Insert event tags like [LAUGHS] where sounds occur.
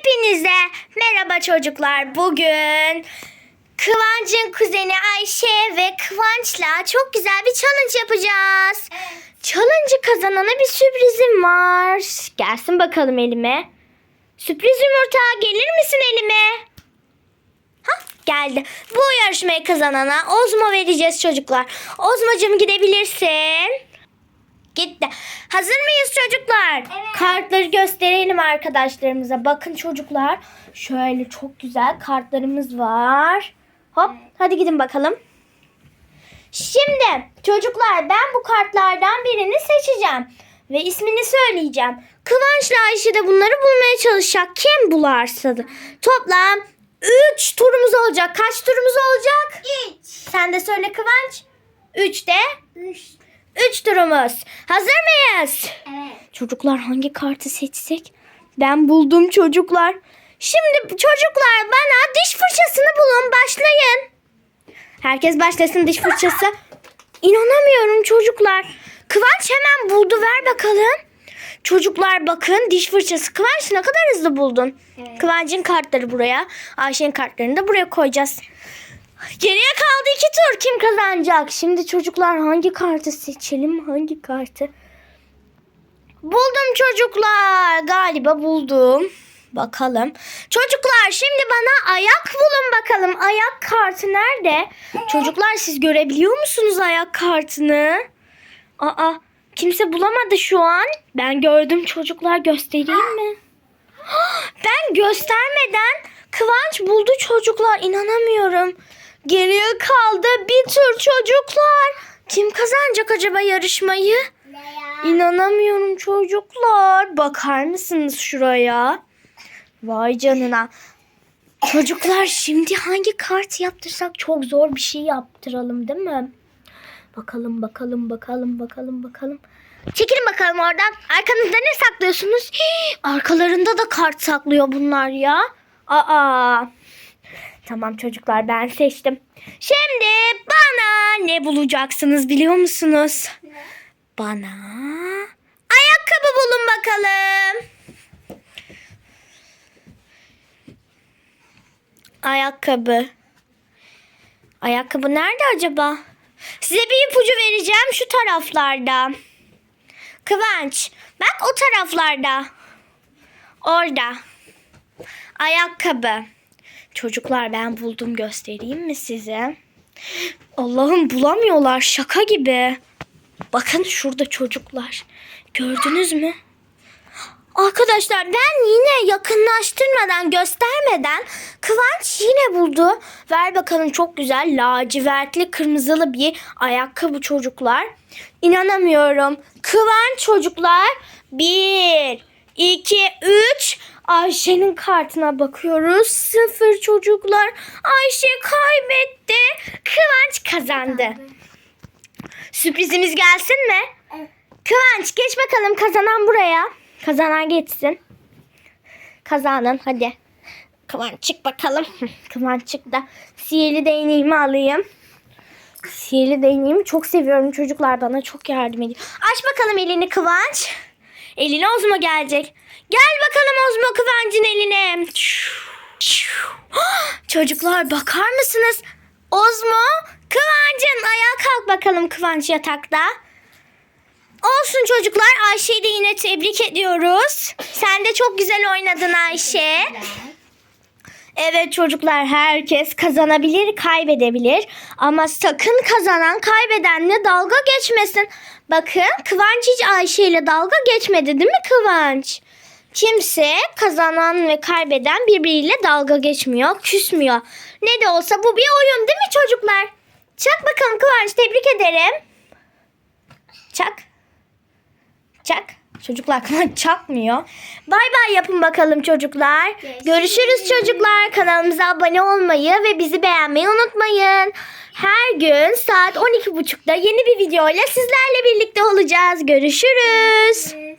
Hepinize merhaba çocuklar. Bugün Kıvanç'ın kuzeni Ayşe ve Kıvanç'la çok güzel bir challenge yapacağız. Challenge'ı kazanana bir sürprizim var. Gelsin bakalım elime. Sürpriz yumurta gelir misin elime? Hah geldi. Bu yarışmayı kazanana Ozmo vereceğiz çocuklar. Ozmo'cum gidebilirsin. Gitti. Hazır mıyız çocuklar? Evet. Kartları gösterelim arkadaşlarımıza. Bakın çocuklar. Şöyle çok güzel kartlarımız var. Hop hadi gidin bakalım. Şimdi çocuklar ben bu kartlardan birini seçeceğim. Ve ismini söyleyeceğim. Kıvanç'la Ayşe de bunları bulmaya çalışacak. Kim bularsa da. Toplam 3 turumuz olacak. Kaç turumuz olacak? 3. Sen de söyle Kıvanç. 3 de 3. 3 turumuz. Hazır mıyız? Evet. Çocuklar hangi kartı seçsek? Ben buldum çocuklar. Şimdi çocuklar bana diş fırçasını bulun. Başlayın. Herkes başlasın diş fırçası. [LAUGHS] İnanamıyorum çocuklar. Kıvanç hemen buldu. Ver bakalım. Çocuklar bakın diş fırçası. Kıvanç ne kadar hızlı buldun. Evet. Kıvanç'ın kartları buraya. Ayşe'nin kartlarını da buraya koyacağız. Geriye kaldı iki tur. Kim kazanacak? Şimdi çocuklar hangi kartı seçelim? Hangi kartı? Buldum çocuklar. Galiba buldum. Bakalım. Çocuklar şimdi bana ayak bulun bakalım. Ayak kartı nerede? Çocuklar siz görebiliyor musunuz ayak kartını? Aa kimse bulamadı şu an. Ben gördüm çocuklar göstereyim mi? [GASPS] Ben göstermeden Kıvanç buldu çocuklar. İnanamıyorum. Geriye kaldı bir tur çocuklar. Kim kazanacak acaba yarışmayı? Leya. İnanamıyorum çocuklar. Bakar mısınız şuraya? Vay canına. Çocuklar şimdi hangi kart yaptırsak çok zor bir şey yaptıralım değil mi? Bakalım bakalım bakalım bakalım bakalım. Çekilin bakalım oradan. Arkanızda ne saklıyorsunuz? Hii, arkalarında da kart saklıyor bunlar ya. Aa. Tamam çocuklar ben seçtim. Şimdi bana ne bulacaksınız biliyor musunuz? Bana ayakkabı bulun bakalım. Ayakkabı. Ayakkabı nerede acaba? Size bir ipucu vereceğim şu taraflarda. Kıvanç, bak o taraflarda. Orada. Ayakkabı. Çocuklar ben buldum göstereyim mi size? Allah'ım bulamıyorlar şaka gibi. Bakın şurada çocuklar. Gördünüz mü? Arkadaşlar ben yine yakınlaştırmadan göstermeden Kıvanç yine buldu. Ver bakalım çok güzel lacivertli kırmızılı bir ayakkabı çocuklar. İnanamıyorum. Kıvanç çocuklar. Bir, iki, üç. Ayşe'nin kartına bakıyoruz. Sıfır çocuklar. Ayşe kaybetti. Kıvanç kazandı. Sürprizimiz gelsin mi? Evet. Kıvanç geç bakalım kazanan buraya. Kazanan geçsin. Kazanan hadi. Kıvanç çık bakalım. [LAUGHS] Kıvanç çık da sihirli değneğimi alayım. Sihirli değneğimi çok seviyorum. Çocuklar bana çok yardım ediyor. Aç bakalım elini Kıvanç. Eline Ozmo gelecek. Gel bakalım Ozmo Kıvanç'ın eline. Çocuklar bakar mısınız? Ozmo Kıvanç'ın ayağa kalk bakalım Kıvanç yatakta. Olsun çocuklar Ayşe'yi de yine tebrik ediyoruz. Sen de çok güzel oynadın Ayşe. Evet çocuklar herkes kazanabilir, kaybedebilir. Ama sakın kazanan kaybedenle dalga geçmesin. Bakın Kıvanç hiç Ayşe ile dalga geçmedi değil mi Kıvanç? Kimse kazanan ve kaybeden birbiriyle dalga geçmiyor, küsmüyor. Ne de olsa bu bir oyun değil mi çocuklar? Çak bakalım Kıvanç tebrik ederim. Çak. Çocuklar Kıvanç [LAUGHS] çakmıyor. Bay bay yapın bakalım çocuklar. Görüşürüz. Görüşürüz çocuklar. Kanalımıza abone olmayı ve bizi beğenmeyi unutmayın. Her gün saat 12.30'da yeni bir videoyla sizlerle birlikte olacağız. Görüşürüz.